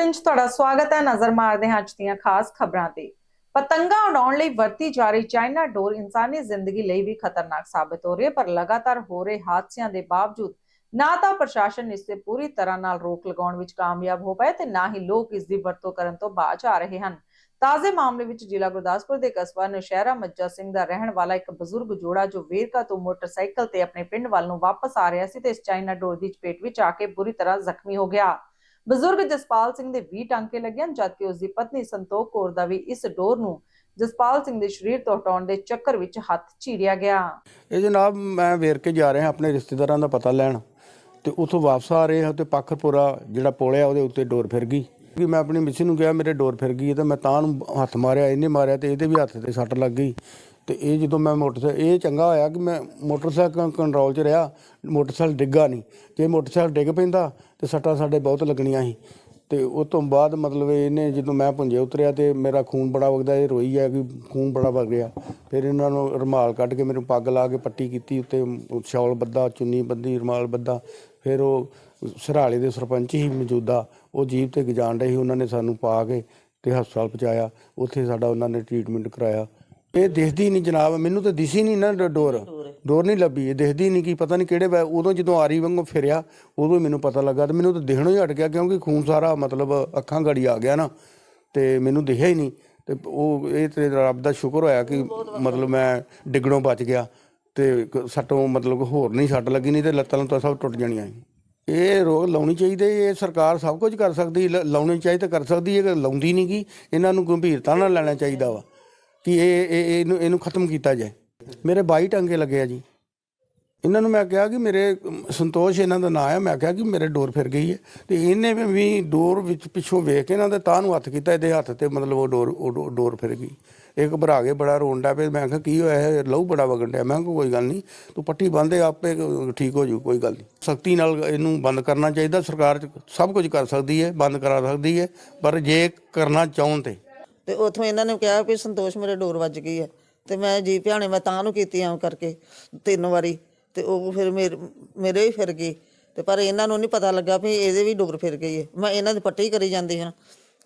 Bulletin 'ਚ ਤੁਹਾਡਾ ਸਵਾਗਤ ਹੈ। ਨਜ਼ਰ ਮਾਰਦੇ ਹਾਂ ਅੱਜ ਦੀਆਂ ਖਾਸ ਖਬਰਾਂ ਤੇ। ਪਤੰਗਾ ਉਡਾਉਣ ਲਈ ਵਰਤੀ ਜਾ ਰਹੀ ਚਾਈਨਾ ਡੋਰ ਇਨਸਾਨੀ ਜ਼ਿੰਦਗੀ ਲਈ ਵੀ ਖਤਰਨਾਕ ਸਾਬਤ ਹੋ ਰਹੀ ਹੈ, ਪਰ ਲਗਾਤਾਰ ਹੋ ਰਹੇ ਹਾਦਸਿਆਂ ਦੇ ਬਾਵਜੂਦ ਨਾ ਤਾਂ ਪ੍ਰਸ਼ਾਸਨ ਇਸ ਤੇ ਪੂਰੀ ਤਰ੍ਹਾਂ ਨਾਲ ਰੋਕ ਲਗਾਉਣ ਵਿੱਚ ਕਾਮਯਾਬ ਹੋ ਪਾਏ ਤੇ ਨਾ ਹੀ ਲੋਕ ਇਸ ਦੀ ਵਰਤੋਂ ਕਰਨ ਤੋਂ ਬਾਜ਼ ਆ ਰਹੇ ਹਨ। ਤਾਜ਼ੇ ਮਾਮਲੇ ਵਿੱਚ ਜ਼ਿਲ੍ਹਾ ਗੁਰਦਾਸਪੁਰ ਦੇ ਕਸਬਾ ਨਸ਼ਹਿਰਾ ਮੱਜਾ ਸਿੰਘ ਦਾ ਰਹਿਣ ਵਾਲਾ ਇੱਕ ਬਜ਼ੁਰਗ ਜੋੜਾ ਜੋ ਵੇਰਕਾ ਤੋਂ ਮੋਟਰਸਾਈਕਲ ਤੇ ਆਪਣੇ ਪਿੰਡ ਵੱਲ ਨੂੰ ਵਾਪਸ ਆ ਰਿਹਾ ਸੀ ਤੇ ਇਸ ਚਾਈਨਾ ਡੋਰ ਦੀ ਚਪੇਟ ਵਿੱਚ ਆ ਕੇ ਬੁਰੀ ਤਰ੍ਹਾਂ ਜ਼ਖਮੀ ਹੋ ਗਿਆ। ਬਜ਼ੁਰਗ ਜਸਪਾਲ ਸਿੰਘ ਦੇ 20 ਟਾਂਕੇ ਲੱਗੇ ਹਨ, ਜਦਕਿ ਉਸ ਦੀ ਪਤਨੀ ਸੰਤੋਖ ਕੌਰ ਦਾ ਵੀ ਇਸ ਡੋਰ ਨੂੰ ਜਸਪਾਲ ਸਿੰਘ ਦੇ ਸਰੀਰ ਤੋਂ ਹਟਾਉਣ ਦੇ ਚੱਕਰ ਵਿੱਚ ਹੱਥ ਚੀਰਿਆ ਗਿਆ। ਇਹ ਜਨਾਬ, ਮੈਂ ਵੇਰ ਜਾ ਰਿਹਾ ਆਪਣੇ ਰਿਸ਼ਤੇਦਾਰਾਂ ਦਾ ਪਤਾ ਲੈਣ ਤੇ ਉਥੋਂ ਵਾਪਸ ਆ ਰਹੇ ਹਾਂ ਤੇ ਪੱਖਰਪੁਰਾ ਜਿਹੜਾ ਪੋਲਿਆ ਆ, ਉਹਦੇ ਉੱਤੇ ਡੋਰ ਫਿਰ ਗਈ। ਕਿ ਮੈਂ ਆਪਣੀ ਮਿਸੀ ਨੂੰ ਕਿਹਾ, ਮੇਰੇ ਡੋਰ ਫਿਰ ਗਈ ਤੇ ਮੈਂ ਤਾਂ ਨੂੰ ਹੱਥ ਮਾਰਿਆ, ਇਹਨੇ ਮਾਰਿਆ ਤੇ ਇਹਦੇ ਵੀ ਹੱਥ ਤੇ ਸੱਟ ਲੱਗ ਗਈ। ਤੇ ਇਹ ਜਦੋਂ ਮੈਂ ਮੋਟਰਸਾਈਕਲ ਇਹ ਚੰਗਾ ਹੋਇਆ ਕਿ ਮੈਂ ਮੋਟਰਸਾਈਕਲ ਕੰਟਰੋਲ 'ਚ ਰਿਹਾ, ਮੋਟਰਸਾਈਕਲ ਡਿੱਗਾ ਨਹੀਂ। ਜੇ ਮੋਟਰਸਾਈਕਲ ਡਿੱਗ ਪੈਂਦਾ ਤੇ ਸੱਟਾਂ ਸਾਡੇ ਬਹੁਤ ਲੱਗਣੀਆਂ ਸੀ। ਤੇ ਉਸ ਤੋਂ ਬਾਅਦ ਮਤਲਬ ਇਹਨੇ ਜਦੋਂ ਮੈਂ ਪੁੰਜੇ ਉਤਰਿਆ ਤੇ ਮੇਰਾ ਖੂਨ ਬੜਾ ਵਗਦਾ, ਇਹ ਰੋਈ ਹੈ ਕਿ ਖੂਨ ਬੜਾ ਵਗ ਰਿਹਾ। ਫਿਰ ਇਹਨਾਂ ਨੂੰ ਰੁਮਾਲ ਕੱਢ ਕੇ ਮੈਨੂੰ ਪੱਗ ਲਾ ਕੇ ਪੱਟੀ ਕੀਤੀ ਉੱਤੇ, ਸ਼ਾਲ ਬੱਧਾ, ਚੁੰਨੀ ਬੱਦੀ ਰੁਮਾਲ ਬੱਦਾ ਫਿਰ ਉਹ ਸਰਾਲੇ ਦੇ ਸਰਪੰਚ ਹੀ ਮੌਜੂਦਾ, ਉਹ ਜੀਪ ਤੇ ਗਜਾਣ ਰਹੇ ਉਹਨਾਂ ਨੇ ਸਾਨੂੰ ਪਾ ਕੇ ਤੇ ਹਸਪਤਾਲ ਪਹੁੰਚਾਇਆ। ਉੱਥੇ ਸਾਡਾ ਉਹਨਾਂ ਨੇ ਟ੍ਰੀਟਮੈਂਟ ਕਰਾਇਆ। ਇਹ ਦਿਖਦੀ ਨਹੀਂ ਜਨਾਬ ਮੈਨੂੰ ਤਾਂ ਦਿਸੀ ਨਹੀਂ ਨਾ ਡ- ਡੋਰ। ਡੋਰ ਨਹੀਂ ਲੱਭੀ ਇਹ ਦਿਖਦੀ ਨਹੀਂ ਕੀ ਪਤਾ ਨਹੀਂ ਕਿਹੜੇ ਵੇ ਉਦੋਂ ਜਦੋਂ ਆਰੀ ਵਾਂਗੂ ਫਿਰਿਆ ਉਦੋਂ ਹੀ ਮੈਨੂੰ ਪਤਾ ਲੱਗਾ ਤੇ ਮੈਨੂੰ ਤਾਂ ਦਿਖਣੋਂ ਹੀ ਹਟ ਗਿਆ ਕਿਉਂਕਿ ਖੂਨ ਸਾਰਾ ਮਤਲਬ ਅੱਖਾਂ ਗੜੀ ਆ ਗਿਆ ਨਾ ਤੇ ਮੈਨੂੰ ਦਿਖਿਆ ਹੀ ਨਹੀਂ ਤੇ ਉਹ ਇਹ ਤੇ ਰੱਬ ਦਾ ਸ਼ੁਕਰ ਹੋਇਆ ਕਿ ਮਤਲਬ ਮੈਂ ਡਿੱਗਣੋਂ ਬਚ ਗਿਆ ਤੇ ਕ- ਸੱਟੋਂ ਮਤਲਬ ਹੋਰ ਨਹੀਂ ਸੱਟ ਲੱਗੀ ਨਹੀਂ ਤੇ ਲੱਤਾਂ ਲੁੱਤਾਂ ਸਭ ਟੁੱਟ ਜਾਣੀਆਂ ਸੀ। ਇਹ ਰੋਗ ਲਾਉਣੀ ਚਾਹੀਦੀ ਹੈ, ਇਹ ਸਰਕਾਰ ਸਭ ਕੁਝ ਕਰ ਸਕਦੀ ਲ- ਲਾਉਣੀ ਚਾਹੀਦੀ ਤਾਂ ਕਰ ਸਕਦੀ ਹੈ ਕਿ ਲਾਉਂਦੀ ਨਹੀਂ ਗੀ ਇਹਨਾਂ ਨੂੰ ਗੰਭੀਰਤਾ ਨਾਲ ਲੈਣਾ ਚਾਹੀਦਾ ਵਾ। ਕਿ ਇਹ ਇਹ ਇਹਨੂੰ ਇਹਨੂੰ ਖਤਮ ਕੀਤਾ ਜਾਏ। ਮੇਰੇ 22 ਟੰਗੇ ਲੱਗੇ ਆ ਜੀ। ਇਹਨਾਂ ਨੂੰ ਮੈਂ ਕਿਹਾ ਕਿ ਮੇਰੇ ਅਮ, ਸੰਤੋਸ਼ ਇਹਨਾਂ ਦਾ ਨਾਂ ਹੈ ਮੈਂ ਕਿਹਾ ਕਿ ਮੇਰੇ ਡੋਰ ਫਿਰ ਗਈ ਹੈ ਤੇ ਇਹਨੇ ਵੀ- ਵੀ ਡੋਰ ਵਿੱਚ ਪਿੱਛੋਂ ਵੇਖ ਕੇ ਇਹਨਾਂ ਦੇ ਤਾਂ ਨੂੰ ਹੱਥ ਕੀਤਾ ਇਹਦੇ ਹੱਥ ਤੇ ਮਤਲਬ ਉਹ ਡੋਰ ਉਹ ਡੋ- ਡੋਰ ਫਿਰ ਗਈ। ਇਹ ਘਬਰਾ ਕੇ ਬੜਾ ਰੋਣ ਡਿਆ ਪਿਆ। ਮੈਂ ਕਿਹਾ ਕੀ ਹੋਇਆ? ਇਹ ਲਹੂ ਬੜਾ ਵਗਣ ਡਿਆ। ਮੈਂ ਕਿਹਾ ਕੋਈ ਗੱਲ ਨਹੀਂ ਤੂੰ ਪੱਟੀ ਬੰਨ੍ਹਦੇ ਆਪੇ ਠੀਕ ਹੋ ਜੂ ਕੋਈ ਗੱਲ ਨਹੀਂ। ਸਖਤੀ ਨਾਲ ਇਹਨੂੰ ਬੰਦ ਕਰਨਾ ਚਾਹੀਦਾ। ਸਰਕਾਰ ਚ ਸਭ ਕੁਝ ਕਰ ਸਕਦੀ ਹੈ ਬੰਦ ਕਰਾ ਸਕਦੀ ਹੈ। ਪਰ ਜੇ ਕਰਨਾ ਚਾਹਣ ਤੇ ਤੇ ਉਥੋਂ ਇਹਨਾਂ ਨੇ ਕਿਹਾ ਵੀ ਸੰਤੋਸ਼ ਮੇਰੇ ਡੋਰ ਵੱਜ ਗਈ ਹੈ। ਤੇ ਮੈਂ ਜੀ ਭਿਆਣੇ ਮੈਂ ਤਾਂ ਨੂੰ ਕੀਤੀ ਐਂ ਕਰਕੇ ਤਿੰਨ ਵਾਰੀ। ਤੇ ਉਹ ਫਿਰ ਮੇਰੇ ਮੇਰੇ ਵੀ ਫਿਰ ਗਈ ਤੇ ਪਰ ਇਹਨਾਂ ਨੂੰ ਨਹੀਂ ਪਤਾ ਲੱਗਾ ਵੀ ਇਹਦੇ ਵੀ ਡੋਰ ਫਿਰ ਗਈ ਹੈ। ਮੈਂ ਇਹਨਾਂ ਦੀ ਪੱਟੀ ਕਰੀ ਜਾਂਦੀ ਹਾਂ।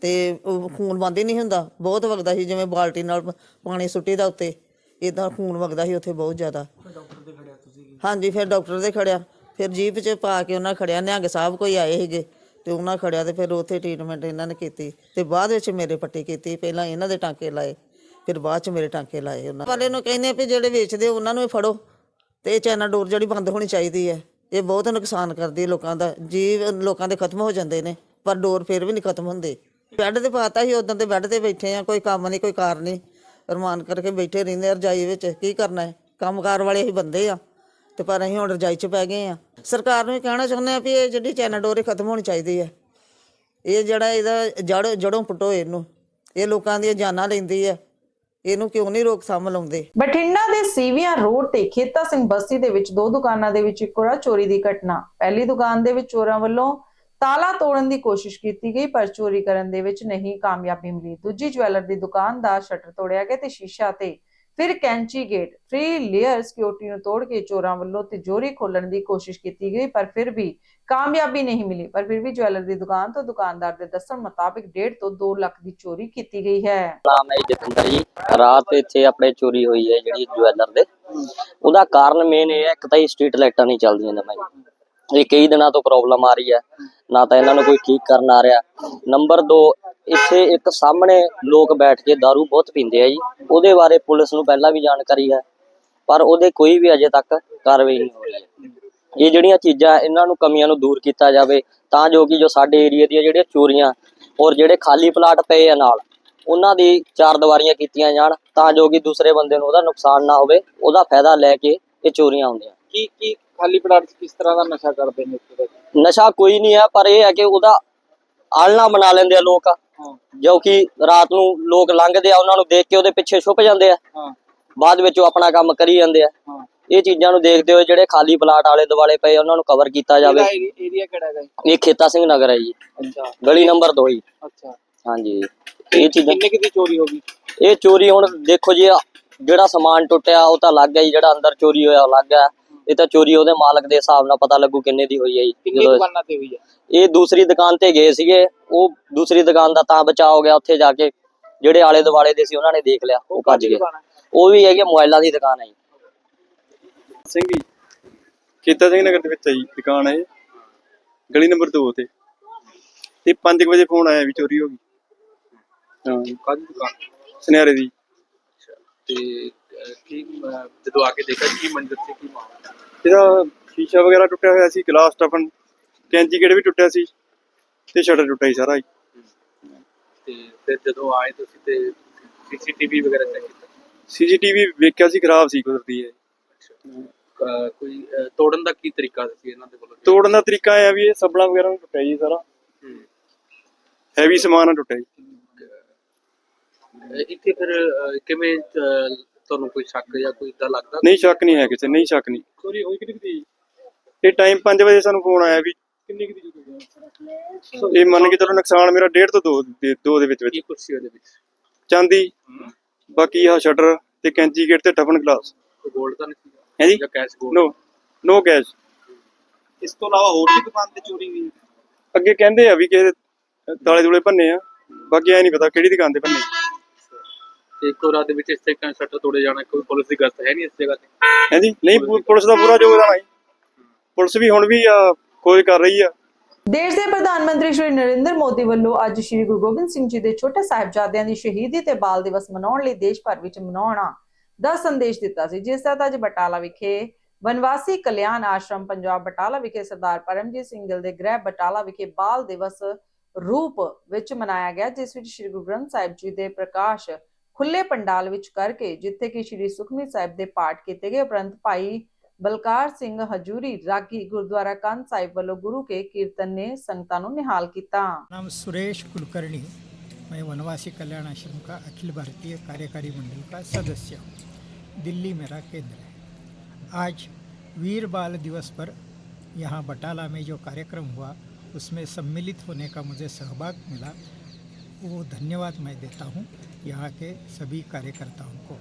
ਤੇ ਉਹ ਖੂਨ ਬੰਦ ਹੀ ਨਹੀਂ ਹੁੰਦਾ। ਬਹੁਤ ਵਗਦਾ ਸੀ ਜਿਵੇਂ ਬਾਲਟੀ ਨਾਲ ਪਾਣੀ ਸੁੱਟੀ ਦਾ ਉੱਤੇ। ਇਦਾਂ ਖੂਨ ਵਗਦਾ ਸੀ ਉੱਥੇ ਬਹੁਤ ਜ਼ਿਆਦਾ। ਹਾਂਜੀ ਫਿਰ ਡਾਕਟਰ ਦੇ ਖੜਿਆ। ਫਿਰ ਜੀਪ 'ਚ ਪਾ ਕੇ ਉਹਨਾਂ ਖੜਿਆ। ਨਿਹੰਗ ਸਾਹਿਬ ਕੋਈ ਆਏ ਸੀਗੇ। ਤੇ ਉਹਨਾਂ ਖੜਿਆ ਤੇ ਫਿਰ ਉੱਥੇ ਟ੍ਰੀਟਮੈਂਟ ਇਹਨਾਂ ਨੇ ਕੀਤੀ ਤੇ ਬਾਅਦ ਵਿੱਚ ਮੇਰੇ ਪੱਟੀ ਕੀਤੀ, ਪਹਿਲਾਂ ਇਹਨਾਂ ਦੇ ਟਾਂਕੇ ਲਾਏ, ਫਿਰ ਬਾਅਦ 'ਚ ਮੇਰੇ ਟਾਂਕੇ ਲਾਏ ਉਹਨਾਂ ਵਾਲੇ ਨੂੰ ਕਹਿੰਦੇ ਵੀ ਜਿਹੜੇ ਵੇਚਦੇ ਉਹਨਾਂ ਨੂੰ ਵੀ ਫੜੋ ਤੇ ਇਹ ਚਾਈਨਾ ਡੋਰ ਜਿਹੜੀ ਬੰਦ ਹੋਣੀ ਚਾਹੀਦੀ ਹੈ, ਇਹ ਬਹੁਤ ਨੁਕਸਾਨ ਕਰਦੀ ਹੈ ਲੋਕਾਂ ਦਾ, ਜੀਵ ਲੋਕਾਂ ਦੇ ਖਤਮ ਹੋ ਜਾਂਦੇ ਨੇ, ਪਰ ਡੋਰ ਫਿਰ ਵੀ ਨਹੀਂ ਖਤਮ ਹੁੰਦੇ। ਬੈੱਡ ਤੇ ਪਾਤਾ ਸੀ ਉਦੋਂ ਤੇ ਬੈੱਡ ਤੇ ਬੈਠੇ ਆ, ਕੋਈ ਕੰਮ ਨਹੀਂ ਕੋਈ ਕਾਰ ਨਹੀਂ ਰਮਾਨ ਕਰਕੇ ਬੈਠੇ ਰਹਿੰਦੇ ਰਜਾਈ ਵਿੱਚ, ਕੀ ਕਰਨਾ ਹੈ? ਕੰਮਕਾਰ ਵਾਲੇ ਅਸੀਂ ਬੰਦੇ ਆ। ਤੇ ਪਰ ਅਸੀਂ ਹੁਣ ਰਜਾਈ 'ਚ ਪੈ ਗਏ ਆ। ਸਰਕਾਰ ਨੂੰ ਵੀ ਕਹਿਣਾ ਚਾਹੁੰਦੇ ਆ ਵੀ ਇਹ ਜਿਹੜੀ ਚਾਈਨਾ ਡੋਰ ਖਤਮ ਹੋਣੀ ਚਾਹੀਦੀ ਹੈ ਇਹ ਜਿਹੜਾ ਇਹਦਾ ਜੜ ਜੜੋਂ ਪੁੱਟੋ ਇਹਨੂੰ। ਇਹ ਲੋਕਾਂ ਦੀਆਂ ਜਾਨਾਂ ਲੈਂਦੀ ਹੈ ਇਹਨੂੰ ਕਿਉਂ ਨਹੀਂ ਰੋਕਥਾਮ ਲਾਉਂਦੇ? ਬਠਿੰਡਾ ਦੇ ਸੀਵੀਆਂ ਰੋਡ ਤੇ ਖੇਤਾ ਸਿੰਘ ਬਸਤੀ ਦੇ ਵਿੱਚ ਦੋ ਦੁਕਾਨਾਂ ਦੇ ਵਿੱਚ ਇੱਕੋਰਾ ਚੋਰੀ ਦੀ ਘਟਨਾ। ਪਹਿਲੀ ਦੁਕਾਨ ਦੇ ਵਿੱਚ ਚੋਰਾਂ ਵੱਲੋਂ ਤਾਲਾ ਤੋੜਨ ਦੀ ਕੋਸ਼ਿਸ਼ ਕੀਤੀ ਗਈ, ਪਰ ਚੋਰੀ ਕਰਨ ਦੇ ਵਿੱਚ ਨਹੀਂ ਕਾਮਯਾਬੀ ਮਿਲੀ। ਦੂਜੀ ਜਵੈਲਰ ਦੀ ਦੁਕਾਨ ਦਾ ਸ਼ਟਰ ਤੋੜਿਆ ਗਿਆ ਤੇ ਸ਼ੀਸ਼ਾ ਤੇ ਫਿਰ ਕੈਂਚੀ ਗੇਟ ਫ੍ਰੀ ਲੇਅਰ ਸਿਕਿਉਰਿਟੀ ਨੂੰ ਤੋੜ ਕੇ ਚੋਰਾਂ ਵੱਲੋਂ ਤਿਜੋਰੀ ਖੋਲਣ ਦੀ ਕੋਸ਼ਿਸ਼ ਕੀਤੀ ਗਈ, ਪਰ ਫਿਰ ਵੀ ਕਾਮਯਾਬੀ ਨਹੀਂ ਮਿਲੀ, ਪਰ ਫਿਰ ਵੀ ਜਵੈਲਰ ਦੀ ਦੁਕਾਨ ਤੋਂ ਦੁਕਾਨਦਾਰ ਦੇ ਦੱਸਣ ਮੁਤਾਬਿਕ 1.5 ਤੋਂ 2 ਲੱਖ ਦੀ ਚੋਰੀ ਕੀਤੀ ਗਈ ਹੈ। ਨਾਮ ਹੈ ਜਤਿੰਦਰ ਜੀ, ਰਾਤ ਇੱਥੇ ਆਪਣੇ ਚੋਰੀ ਹੋਈ ਹੈ ਜਿਹੜੀ ਜਵੈਲਰ ਦੇ। ਉਹਦਾ ਕਾਰਨ ਮੇਨ ਇਹ ਹੈ, ਇੱਕ ਤਾਂ ਇਹ ਸਟਰੀਟ ਲਾਈਟਾਂ ਨਹੀਂ ਚੱਲਦੀਆਂ ਨੇ ਭਾਈ ਇਹ ਕਈ ਦਿਨਾਂ ਤੋਂ ਪ੍ਰੋਬਲਮ ਆ ਰਹੀ ਹੈ, ਨਾ ਤਾਂ ਇਹਨਾਂ ਨੂੰ ਕੋਈ ਠੀਕ ਕਰਨ ਆ ਰਿਹਾ। ਨੰਬਰ 2 ਇੱਥੇ ਇੱਕ ਸਾਹਮਣੇ ਲੋਕ ਬੈਠ ਕੇ दारू ਬਹੁਤ ਪੀਂਦੇ ਆ ਜੀ। ਉਹਦੇ ਬਾਰੇ ਪੁਲਿਸ ਨੂੰ ਪਹਿਲਾਂ ਵੀ ਜਾਣਕਾਰੀ ਹੈ ਪਰ ਉਹਦੇ ਕੋਈ ਵੀ ਅਜੇ ਤੱਕ ਕਾਰਵਾਈ ਨਹੀਂ ਹੋ ਰਹੀ ਹੈ। ਇਹ ਜਿਹੜੀਆਂ ਚੀਜ਼ਾਂ ਇਹਨਾਂ ਨੂੰ ਕਮੀਆਂ ਨੂੰ ਦੂਰ ਕੀਤਾ ਜਾਵੇ ਤਾਂ ਜੋ ਕਿ ਜੋ ਸਾਡੇ ਏਰੀਆ ਦੀਆਂ ਜਿਹੜੀਆਂ ਚੋਰੀਆਂ ਔਰ ਜਿਹੜੇ ਖਾਲੀ ਪਲਾਟ ਪਏ ਆ ਨਾਲ ਉਹਨਾਂ ਦੀ ਚਾਰ ਦੀਵਾਰੀਆਂ ਕੀਤੀਆਂ ਜਾਣ ਤਾਂ ਜੋ ਕਿ ਦੂਸਰੇ ਬੰਦੇ ਨੂੰ ਉਹਦਾ ਨੁਕਸਾਨ ਨਾ ਹੋਵੇ ਉਹਦਾ ਫਾਇਦਾ ਲੈ ਕੇ ਇਹ ਚੋਰੀਆਂ ਹੁੰਦੀਆਂ ਕੀ ਕੀ ਖਾਲੀ ਪਲਾਟ 'ਚ ਕਿਸ ਤਰ੍ਹਾਂ ਦਾ ਨਸ਼ਾ ਕਰਦੇ ਨੇ ਇੱਥੇ ਦੇ? ਨਸ਼ਾ ਕੋਈ ਨਹੀਂ ਹੈ ਪਰ ਇਹ ਹੈ ਕਿ ਉਹਦਾ ਆਲਣਾ ਬਣਾ ਲੈਂਦੇ ਆ ਲੋਕ। ਜੋ ਕਿ ਰਾਤ ਨੂੰ ਲੋਕ ਲੰਘਦੇ ਆ ਉਹਨਾਂ ਨੂੰ ਦੇਖ ਕੇ ਉਹਦੇ ਪਿੱਛੇ ਛੁਪ ਜਾਂਦੇ ਆ। ਹਾਂ। ਬਾਅਦ ਵਿੱਚ ਉਹ ਆਪਣਾ ਕੰਮ ਕਰੀ ਜਾਂਦੇ ਆ। ਹਾਂ। ਇਹ ਚੀਜ਼ਾਂ ਨੂੰ ਦੇਖਦੇ ਹੋਏ ਜਿਹੜੇ ਖਾਲੀ ਪਲਾਟ ਆਲੇ ਦੁਆਲੇ ਪਏ ਉਹਨਾਂ ਨੂੰ ਕਵਰ ਕੀਤਾ ਜਾਵੇ। ਏਰੀਆ ਕਿਹੜਾ? ਇਹ ਖੇਤਾ ਸਿੰਘ ਨਗਰ ਹੈ ਜੀ। ਅੱਛਾ। ਗਲੀ ਨੰਬਰ 2 ਜੀ। ਅੱਛਾ। ਹਾਂਜੀ। ਇਹ ਚੀਜ਼ਾਂ ਕਿੰਨੇ ਕਿਦੀ ਚੋਰੀ ਹੋ ਗਈ? ਇਹ ਚੋਰੀ ਹੁਣ ਦੇਖੋ ਜੀ ਜਿਹੜਾ ਸਮਾਨ ਟੁੱਟਿਆ ਉਹ ਤਾਂ ਲੱਗ ਗਿਆ ਜੀ ਜਿਹੜਾ ਅੰਦਰ ਚੋਰੀ ਹੋਇਆ ਉਹ ਲੱਗ ਗਿਆ। ਇਹ ਤਾਂ ਚੋਰੀ ਉਹਦੇ ਮਾਲਕ ਦੇ ਹਿਸਾਬ ਨਾਲ ਪਤਾ ਲੱਗੂ ਕਿੰਨੇ ਦੀ ਹੋਈ ਹੈ ਜੀ ਕਿੰਨੀ ਦੁਕਾਨਾਂ ਤੇ ਹੋਈ ਹੈ। ਇਹ ਦੂਸਰੀ ਦੁਕਾਨ ਤੇ ਗਏ ਸੀਗੇ ਉਹ ਦੂਸਰੀ ਦੁਕਾਨ ਦਾ ਤਾਂ ਬਚਾਅ ਹੋ ਗਿਆ ਉੱਥੇ ਜਾ ਕੇ ਜਿਹੜੇ ਆਲੇ ਦੁਆਲੇ ਦੇ ਸੀ ਉਹਨਾਂ ਨੇ ਦੇਖ ਲਿਆ ਉਹ ਭੱਜ ਗਏ। ਉਹ ਵੀ ਹੈਗੀ ਮੋਬਾਈਲਾਂ ਦੀ ਦੁਕਾਨ ਹੈ ਜੀ। ਸਿੰਘ ਜੀ ਕੀਤਾ ਸਿੰਘ ਨਗਰ ਦੇ ਵਿੱਚ ਹੈ ਜੀ ਦੁਕਾਨ ਹੈ। ਗਲੀ ਨੰਬਰ 2 ਤੇ। ਤੇ 5 ਵਜੇ ਫੋਨ ਆਇਆ ਵੀ ਚੋਰੀ ਹੋ ਗਈ। ਹਾਂ। ਕਾਹਦੀ ਦੁਕਾਨ? ਸੁਨਿਆਰੇ ਦੀ। ਤੇ ਕੀ ਅਹ, ਜਦੋਂ ਆ ਕੇ ਦੇਖਿਆ ਕੀ ਮੰਜ਼ਰ ਸੀ ਕੀ ਮਾਮਲਾ ਇਹਦਾ ਸ਼ੀਸ਼ਾ ਵਗੈਰਾ ਟੁੱਟਿਆ ਹੋਇਆ ਸੀ ਗਲਾਸ ਟਫਨ ਕੈਂਚੀ ਗੇੜ ਵੀ ਟੁੱਟਿਆ ਸੀ ਤੇ ਸ਼ਟਰ ਟੁੱਟਾ ਸੀ ਸਾਰਾ ਹੀ। ਤੇ ਫਿਰ ਜਦੋਂ ਆਏ ਤੁਸੀਂ ਤੇ ਸੀਸੀਟੀਵੀ ਵਗੈਰਾ ਚੈੱਕ ਕੀਤਾ? ਸੀਸੀਟੀਵੀ ਵੇਖਿਆ ਸੀ ਖਰਾਬ ਸੀ ਕੁਦਰਤੀ ਇਹ। ਅਹ, ਕੋਈ ਅਹ, ਤੋੜਨ ਦਾ ਕੀ ਤਰੀਕਾ ਸੀ ਇਹਨਾਂ ਦੇ ਵੱਲੋਂ? ਤੋੜਨ ਦਾ ਤਰੀਕਾ ਇਹ ਆ ਵੀ ਇਹ ਸਬਲਾ ਵਗੈਰਾ ਨੂੰ ਟੁੱਟਿਆ ਜੀ ਸਾਰਾ। ਹੈਵੀ ਸਮਾਨ ਟੁੱਟਿਆ ਜੀ। ਇੱਥੇ ਫਿਰ ਕਿਵੇਂ ਤੁਹਾਨੂੰ ਕੋਈ ਸ਼ੱਕ ਜਾਂ ਕੋਈ ਇਦਾਂ ਲੱਗਦਾ? ਨਹੀਂ ਸ਼ੱਕ ਨਹੀਂ ਹੈ ਕਿਸੇ ਨਹੀਂ ਸ਼ੱਕ ਨਹੀਂ। ਚੋਰੀ ਹੋਈ ਕਿਹਦੀ ਦੀ ਇਹ ਟਾਈਮ 5 ਵਜੇ ਸਾਨੂੰ ਫੋਨ ਆਇਆ ਵੀ। ਕਿੰਨੀ ਕਿਦੀ ਚੋਰੀ ਇਹ ਮੰਨ ਕੇ ਚਲੋ ਨੁਕਸਾਨ ਮੇਰਾ 1.5 ਤੋਂ 2 ਦੇ ਦੋ ਦੇ ਵਿੱਚ ਵਿੱਚ। ਕੀ ਕੁਰਸੀ ਉਹਦੇ ਵਿੱਚ? ਚਾਂਦੀ ਬਾਕੀ ਆ ਸ਼ਟਰ ਤੇ ਕੈਂਚੀ ਗੇਟ ਤੇ ਟਫਨ ਗਲਾਸ ਗੋਲਡ ਤਾਂ ਨਹੀਂ ਹੈ ਜੀ? ਜਾਂ cash gold no no cash ਇਸ ਤੋਂ ਇਲਾਵਾ ਹੋਰ ਵੀ ਦੁਕਾਨ ਤੇ ਚੋਰੀ ਹੋਈ? ਅੱਗੇ ਕਹਿੰਦੇ ਆ ਵੀ ਕਿਸੇ ਦੇ ਤਾਲੇ ਦੂਲੇ ਭੰਨੇ ਆ। ਬਾਕੀ ਐ ਨਹੀਂ ਪਤਾ ਕਿਹੜੀ ਦੁਕਾਨ ਤੇ ਭੰਨੇ। ਇੱਕੋ ਰਾਤ ਦੇ ਵਿੱਚ ਇਸ ਤੇ ਸ਼ਟਰ ਤੋੜੇ ਜਾਣਾ ਕੋਈ ਪੁਲਿਸ ਦੀ ਗਸ਼ਤ ਹੈ ਨਹੀਂ ਇਸ ਜਗ੍ਹਾ ਤੇ? ਹੈ ਜੀ ਨਹੀਂ ਪੁ- ਪੁਲਿਸ ਦਾ ਪੂਰਾ ਯੋਗਦਾਨ ਹੈ ਪੁਲਿਸ ਵੀ ਹੁਣ ਵੀ ਖੋਜ ਕਰ ਰਹੀ ਆ। ਦੇਸ਼ ਦੇ ਪ੍ਰਧਾਨ ਮੰਤਰੀ ਸ਼੍ਰੀ ਨਰਿੰਦਰ ਮੋਦੀ ਵੱਲੋਂ ਅੱਜ ਸ਼੍ਰੀ ਗੁਰੂ ਗੋਬਿੰਦ ਸਿੰਘ ਜੀ ਦੇ ਛੋਟੇ ਸਾਹਿਬਜ਼ਾਦਿਆਂ ਦੀ ਸ਼ਹੀਦੀ ਤੇ ਬਾਲ ਦਿਵਸ ਮਨਾਉਣ ਲਈ ਦੇਸ਼ ਭਰ ਵਿੱਚ ਮਨਾਉਣਾ ਦਾ ਸੰਦੇਸ਼ ਦਿੱਤਾ ਸੀ। ਜਿਸ ਤਹਿਤ ਅੱਜ ਬਟਾਲਾ ਵਿਖੇ ਵਨਵਾਸੀ ਕਲਿਆਣ ਆਸ਼ਰਮ ਪੰਜਾਬ ਬਟਾਲਾ ਵਿਖੇ ਸਰਦਾਰ ਪਰਮਜੀਤ ਸਿੰਘ ਗਿੱਲ ਦੇ ਗ੍ਰਹਿ ਬਟਾਲਾ ਵਿਖੇ ਬਾਲ ਦਿਵਸ ਰੂਪ ਵਿੱਚ ਮਨਾਇਆ ਗਿਆ ਜਿਸ ਵਿੱਚ ਸ਼੍ਰੀ ਗੁਰੂ ਗ੍ਰੰਥ ਸਾਹਿਬ ਜੀ ਦੇ ਪ੍ਰਕਾਸ਼ ਖੁੱਲੇ ਪੰਡਾਲ ਵਿੱਚ ਕਰਕੇ ਜਿੱਥੇ ਕਿ ਸ਼੍ਰੀ ਸੁਖਮਨੀ ਸਾਹਿਬ ਦੇ ਪਾਠ ਕੀਤੇ ਗਏ ਉਪਰੰਤ ਭਾਈ ਬਲਕਾਰ ਸਿੰਘ ਹਜੂਰੀ ਰਾਗੀ ਗੁਰਦੁਆਰਾ ਕੰਧ ਸਾਹਿਬ ਵੱਲੋਂ ਗੁਰੂ ਕੇ ਕੀਰਤਨ ਨੇ ਸੰਗਤਾਂ ਨੂੰ ਨਿਹਾਲ ਕੀਤਾ नाम सुरेश कुलकर्णी मैं वनवासी कल्याण आश्रम का अखिल भारतीय कार्यकारी मंडल का सदस्य हूँ दिल्ली मेरा केंद्र है आज वीर बाल दिवस पर यहाँ बटाला में जो कार्यक्रम हुआ उसमें सम्मिलित होने का मुझे सहभाग मिला वो धन्यवाद मैं देता हूँ यहाँ के सभी कार्यकर्ताओं को।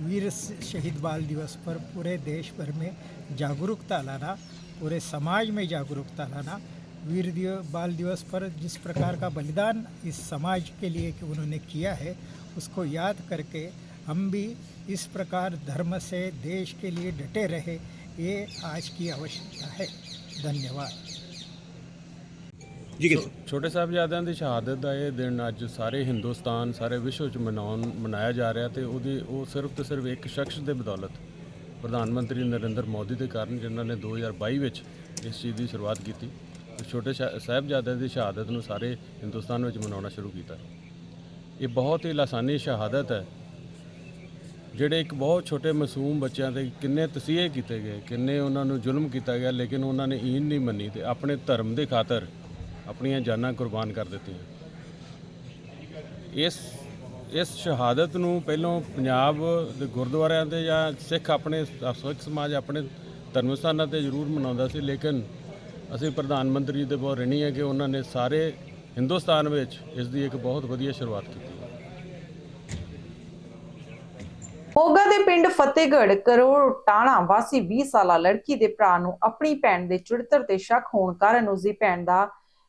वीर शहीद बाल दिवस पर पूरे देश भर में जागरूकता लाना, पूरे समाज में जागरूकता लाना वीर दिव बाल दिवस पर जिस प्रकार का बलिदान इस समाज के लिए कि उन्होंने किया है, उसको याद करके हम भी इस प्रकार धर्म से देश के लिए डटे रहे, ये आज की आवश्यकता है। धन्यवाद। ਛੋਟੇ ਸਾਹਿਬਜ਼ਾਦਿਆਂ ਦੀ ਸ਼ਹਾਦਤ ਦਾ ਇਹ ਦਿਨ ਅੱਜ ਸਾਰੇ ਹਿੰਦੁਸਤਾਨ ਸਾਰੇ ਵਿਸ਼ਵ 'ਚ ਮਨਾਉਣ ਮਨਾਇਆ ਜਾ ਰਿਹਾ ਤੇ ਉਹਦੀ ਉਹ ਸਿਰਫ ਤੇ ਸਿਰਫ ਇੱਕ ਸ਼ਖਸ ਦੇ ਬਦੌਲਤ ਪ੍ਰਧਾਨ ਮੰਤਰੀ ਨਰਿੰਦਰ ਮੋਦੀ ਦੇ ਕਾਰਨ ਜਿਨ੍ਹਾਂ ਨੇ 2022 ਵਿੱਚ ਇਸ ਚੀਜ਼ ਦੀ ਸ਼ੁਰੂਆਤ ਕੀਤੀ ਛੋਟੇ ਸਾਹਿਬਜ਼ਾਦਿਆਂ ਦੀ ਸ਼ਹਾਦਤ ਨੂੰ ਸਾਰੇ ਹਿੰਦੁਸਤਾਨ ਵਿੱਚ ਮਨਾਉਣਾ ਸ਼ੁਰੂ ਕੀਤਾ। ਇਹ ਬਹੁਤ ਹੀ ਲਾਸਾਨੀ ਸ਼ਹਾਦਤ ਹੈ ਜਿਹੜੇ ਇੱਕ ਬਹੁਤ ਛੋਟੇ ਮਾਸੂਮ ਬੱਚਿਆਂ ਤੇ ਕਿੰਨੇ ਤਸੀਹੇ ਕੀਤੇ ਗਏ ਕਿੰਨੇ ਉਹਨਾਂ ਨੂੰ ਜ਼ੁਲਮ ਕੀਤਾ ਗਿਆ ਲੇਕਿਨ ਉਹਨਾਂ ਨੇ ਈਨ ਨਹੀਂ ਮੰਨੀ ਤੇ ਆਪਣੇ ਧਰਮ ਦੇ ਖਾਤਰ ਆਪਣੀਆਂ ਜਾਨਾਂ ਕੁਰਬਾਨ ਕਰ ਦਿੱਤੀਆਂ। ਇਸ ਇਸ ਸ਼ਹਾਦਤ ਨੂੰ ਪਹਿਲਾਂ ਪੰਜਾਬ ਦੇ ਗੁਰਦੁਆਰਿਆਂ ਤੇ ਜਾਂ ਸਿੱਖ ਆਪਣੇ ਸਿੱਖ ਸਮਾਜ ਆਪਣੇ ਧਰਮ ਸਥਾਨਾਂ ਤੇ ਜ਼ਰੂਰ ਮਨਾਉਂਦਾ ਸੀ, ਲੇਕਿਨ ਅਸੀਂ ਪ੍ਰਧਾਨ ਮੰਤਰੀ ਦੇ ਬਹੁਤ ਰਣੀ ਹੈ ਕਿ ਉਹਨਾਂ ਨੇ ਸਾਰੇ ਹਿੰਦੁਸਤਾਨ ਵਿੱਚ ਇਸ ਦੀ ਇੱਕ ਬਹੁਤ ਵਧੀਆ ਸ਼ੁਰੂਆਤ ਕੀਤੀ। ਮੋਗਾ ਦੇ ਪਿੰਡ ਫਤਿਹਗੜ੍ਹ ਕਰੋੜ ਟਾਣਾ ਵਾਸੀ 20 ਸਾਲਾ ਲੜਕੀ ਦੇ ਭਰਾ ਨੂੰ ਆਪਣੀ ਭੈਣ ਦੇ ਚੁੜਤਰ ਤੇ ਸ਼ੱਕ ਹੋਣ ਕਾਰਨ ਉਸ ਦੀ ਭੈਣ ਦਾ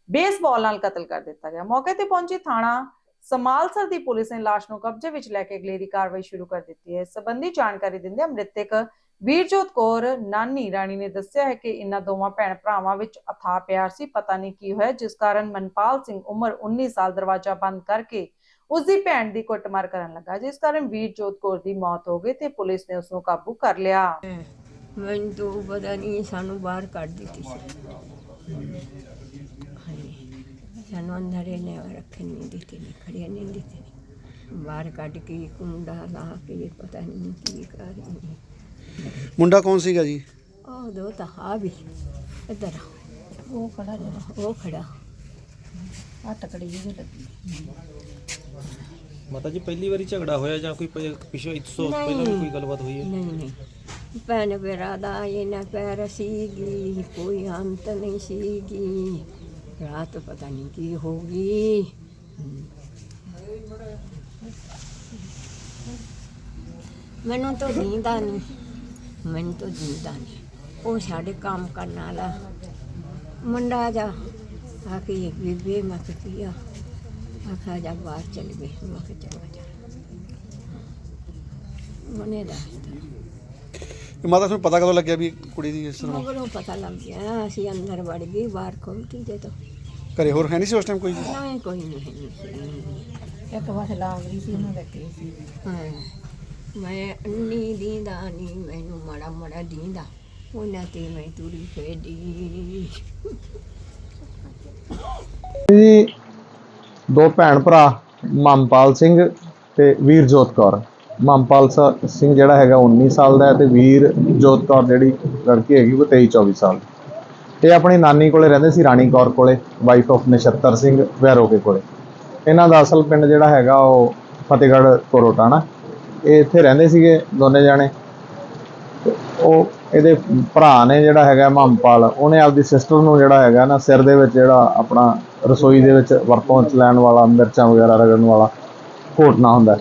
ਬੇਸਬਾਲ ਨਾਲ ਕਤਲ ਕਰ ਦਿੱਤਾ ਗਿਆ। ਮੌਕੇ ਤੇ ਪਹੁੰਚੀ ਥਾਣਾ ਸਮਾਲਸਰ ਦੀ ਪੁਲਿਸ ਨੇ ਲਾਸ਼ ਨੂੰ ਕਬਜ਼ੇ ਵਿੱਚ ਲੈ ਕੇ ਅਗਲੇਰੀ ਕਾਰਵਾਈ ਸ਼ੁਰੂ ਕਰ ਦਿੱਤੀ ਹੈ। ਇਸ ਜਾਣਕਾਰੀ ਦਿੰਦਿਆਂ ਮ੍ਰਿਤਕ ਵੀਰਜੋਤ ਕੌਰ, ਨਾਨੀ ਰਾਣੀ ਨੇ ਦੱਸਿਆ ਹੈ ਕਿ ਇਨ੍ਹਾਂ ਦੋਵਾਂ ਭੈਣ ਭਰਾਵਾਂ ਵਿੱਚ ਅਥਾਹ ਪਿਆਰ ਸੀ। ਪਤਾ ਨਹੀਂ ਕੀ ਹੋਇਆ, ਜਿਸ ਕਾਰਨ ਮਨਪਾਲ ਸਿੰਘ ਉਮਰ 19 ਸਾਲ ਦਰਵਾਜ਼ਾ ਬੰਦ ਕਰਕੇ ਉਸ ਦੀ ਭੈਣ ਦੀ ਕੁੱਟਮਾਰ ਕਰਨ ਲੱਗਾ, ਜਿਸ ਕਾਰਨ ਵੀਰਜੋਤ ਕੌਰ ਦੀ ਮੌਤ ਹੋ ਗਈ ਤੇ ਪੁਲਿਸ ਨੇ ਉਸ ਨੂੰ ਕਾਬੂ ਕਰ ਲਿਆ। ਮੈਨੂੰ ਪਤਾ ਨਹੀਂ, ਸਾਨੂੰ ਬਾਹਰ ਕੱਢ ਦਿੱਤੀ ਸੀ। ਸਾਨੂੰ ਅੰਦਰ ਇਹਨੇ ਰੱਖਣ ਨਹੀਂ ਦਿੱਤੇ ਨਹੀਂ ਖੜਿਆ ਨਹੀਂ ਦਿੱਤੇ ਨਹੀਂ ਬਾਹਰ ਕੱਢ ਕੇ ਕੁੰਡਾ ਲਾ ਕੇ ਪਤਾ ਨਹੀਂ ਕੀ ਕਰ ਰਹੀ ਮੁੰਡਾ ਕੌਣ ਸੀਗਾ ਜੀ ਉਹ ਦੋ ਤਾਂ ਆ ਵੀ ਇੱਧਰ ਆ। ਉਹ ਖੜਾ ਜਿਹੜਾ ਉਹ ਖੜਾ ਆ ਤਕੜੀ ਜਿਹੀ ਲੱਗੀ ਮਾਤਾ ਜੀ ਪਹਿਲੀ ਵਾਰੀ ਝਗੜਾ ਹੋਇਆ ਜਾਂ ਕੋਈ ਪ- ਪਿਛੇ ਇਸ ਤੋਂ ਪਹਿਲਾਂ ਵੀ ਕੋਈ ਗੱਲਬਾਤ ਹੋਈ ਹੈ ਨਹੀਂ ਨਹੀਂ ਭੈਣ ਮੇਰਾ ਦਾ ਇਹਨਾਂ ਪੈਰ ਸੀਗੀ ਕੋਈ ਅੰਤ ਨਹੀਂ ਸੀਗੀ ਰਾਤ ਪਤਾ ਨਹੀਂ ਕੀ ਹੋ ਗਈ। ਮੈਨੂੰ ਤਾਂ ਨੀਂਦ ਨਹੀਂ ਮੈਨੂੰ ਤਾਂ ਨੀਂਦ ਆ ਨਹੀਂ ਉਹ ਸਾਡੇ ਕੰਮ ਕਰਨ ਵਾਲਾ ਮੁੰਡਾ ਜਾ ਆ ਕੇ ਬੀਬੀ ਮੈਂ ਕਿਹਾ ਆ? ਆਖਾ ਜਾ ਬਾਹਰ ਚਲ ਗਏ ਮੈਂ ਕਿਹਾ ਜਾ ਉਹਨੇ ਦੱਸਤਾ ਮਾਤਾ ਤੁਹਾਨੂੰ ਪਤਾ ਕਦੋਂ ਲੱਗਿਆ ਵੀ ਕੁੜੀ ਦੀ ਇਸ ਤਰ੍ਹਾਂ ਮਗਰੋਂ ਪਤਾ ਲੱਗ ਗਿਆ ਅਸੀਂ ਅੰਦਰ ਵੜ ਗਏ ਬਾਹਰ ਖੋਲਤੀ ਦੇ ਤੋਂ। ਘਰੇ ਹੋਰ ਹੈ ਨਹੀਂ ਸੀ ਉਸ ਟਾਈਮ ਕੋਈ? ਨਹੀਂ ਕੋਈ ਨਹੀਂ ਇੱਕ ਵਾਰ ਲਾਗ ਰਹੀ ਸੀ ਉਹਨੂੰ ਲੱਗੀ ਸੀ। ਹਾਂ। ਮੈਂ ਅੰਨੀ ਦੀਂਦਾ ਨਹੀਂ ਮੈਨੂੰ ਮੜਾ ਮੜਾ ਦੀਂਦਾ। ਉਹਨਾਂ ਤੇ ਮੈਂ ਤੁਰੀ ਫੇਡੀ ਜੀ ਦੋ ਭੈਣ ਭਰਾ ਮਮਪਾਲ ਸਿੰਘ ਤੇ ਵੀਰਜੋਤ ਕੌਰ। ਮਮਪਾਲ ਸ- ਸਿੰਘ ਜਿਹੜਾ ਹੈਗਾ 19 ਸਾਲ ਦਾ ਹੈ ਤੇ ਵੀਰਜੋਤ ਕੌਰ ਜਿਹੜੀ ਲੜਕੀ ਹੈਗੀ ਉਹ 23 24 ਸਾਲ। ਦੀ। ਇਹ ਆਪਣੀ ਨਾਨੀ ਕੋਲੇ ਰਹਿੰਦੇ ਸੀ, ਰਾਣੀ ਕੌਰ ਕੋਲੇ ਵਾਈਫ ਆਫ ਨਛੱਤਰ ਸਿੰਘ ਵੈਰੋਕੇ ਕੋਲੇ। ਇਹਨਾਂ ਦਾ ਅਸਲ ਪਿੰਡ ਜਿਹੜਾ ਹੈਗਾ ਉਹ ਫਤਿਹਗੜ੍ਹ ਕੋਰੋਟਾਣਾ ਇਹ ਇੱਥੇ ਰਹਿੰਦੇ ਸੀਗੇ ਦੋਨੇ ਜਾਣੇ। ਉਹ ਇਹਦੇ ਭਰਾ ਨੇ ਜਿਹੜਾ ਹੈਗਾ ਮਹੰਪਾਲ ਉਹਨੇ ਆਪਦੀ ਸਿਸਟਰ ਨੂੰ ਜਿਹੜਾ ਹੈਗਾ ਨਾ ਸਿਰ ਦੇ ਵਿੱਚ ਜਿਹੜਾ ਆਪਣਾ ਰਸੋਈ ਦੇ ਵਿੱਚ ਵਰਤੋਂ ਚ ਲੈਣ ਵਾਲਾ, ਮਿਰਚਾਂ ਵਗੈਰਾ ਰਗੜਨ ਵਾਲਾ ਘੋਟਣਾ ਹੁੰਦਾ।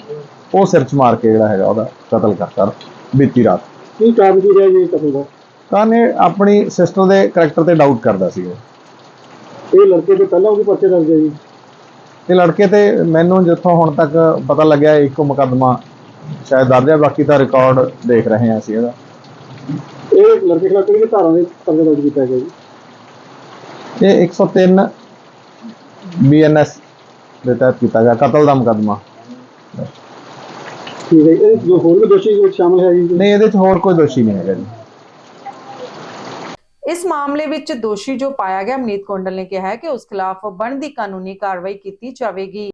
ਉਹ ਸਿਰ ਚ ਮਾਰ ਕੇ ਜਿਹੜਾ ਹੈਗਾ ਉਹਦਾ ਕਤਲ ਕਰਤਾ ਬੀਤੀ ਰਾਤ। ਕੀ ਕਾਰਨ ਕੀ ਰਿਹਾ ਜੀ ਕਤਲ ਦਾ? ਤਾਂ ਇਹ ਆਪਣੀ ਸਿਸਟਰ ਦੇ ਕਰੈਕਟਰ ਤੇ ਡਾਊਟ ਕਰਦਾ ਸੀ ਉਹ। ਇਹ ਲੜਕੇ ਤੋਂ ਪਹਿਲਾਂ ਉਹਦੇ ਪਰਚੇ ਦਰਜ ਹੈ ਜੀ? ਇਹ ਲੜਕੇ ਤੇ ਮੈਨੂੰ ਜਿੱਥੋਂ ਹੁਣ ਤੱਕ ਪਤਾ ਲੱਗਿਆ ਇੱਕੋ ਮੁਕੱਦਮਾ ਸ਼ਾਇਦ ਦਰਜ ਹੈ ਬਾਕੀ ਦਾ ਰਿਕਾਰਡ ਦੇਖ ਰਹੇ ਹਾਂ ਅਸੀਂ ਇਹਦਾ। ਇਹ ਲੜਕੇ ਖਿਲਾਫ ਕਿਹੜੀ ਧਾਰਾ ਦੇ ਪਰਚਾ ਦਰਜ ਕੀਤਾ ਗਿਆ ਜੀ? ਇਹ 103 ਬੀਐਨਐਸ ਦੇ ਤਹਿਤ ਕੀਤਾ ਗਿਆ ਕਤਲ ਦਾ ਮੁਕੱਦਮਾ। ਠੀਕ ਹੈ ਜੀ। ਇਹ ਜੋ ਹੋਰ ਵੀ ਦੋਸ਼ੀ ਵਿੱਚ ਸ਼ਾਮਲ ਹੈ ਜੀ? ਨਹੀਂ ਇਹਦੇ 'ਚ ਹੋਰ ਕੋਈ ਦੋਸ਼ੀ ਨਹੀਂ ਹੈਗਾ ਜੀ। ਇਸ ਮਾਮਲੇ ਵਿੱਚ ਦੋਸ਼ੀ ਜੋ ਪਾਇਆ ਗਿਆ ਅਮਨੀਤ ਕੋਂਡਲ ਨੇ ਕਿਹਾ ਹੈ ਕਿ ਉਸ ਖਿਲਾਫ ਬਣਦੀ ਕਾਨੂੰਨੀ ਕਾਰਵਾਈ ਕੀਤੀ ਜਾਵੇਗੀ।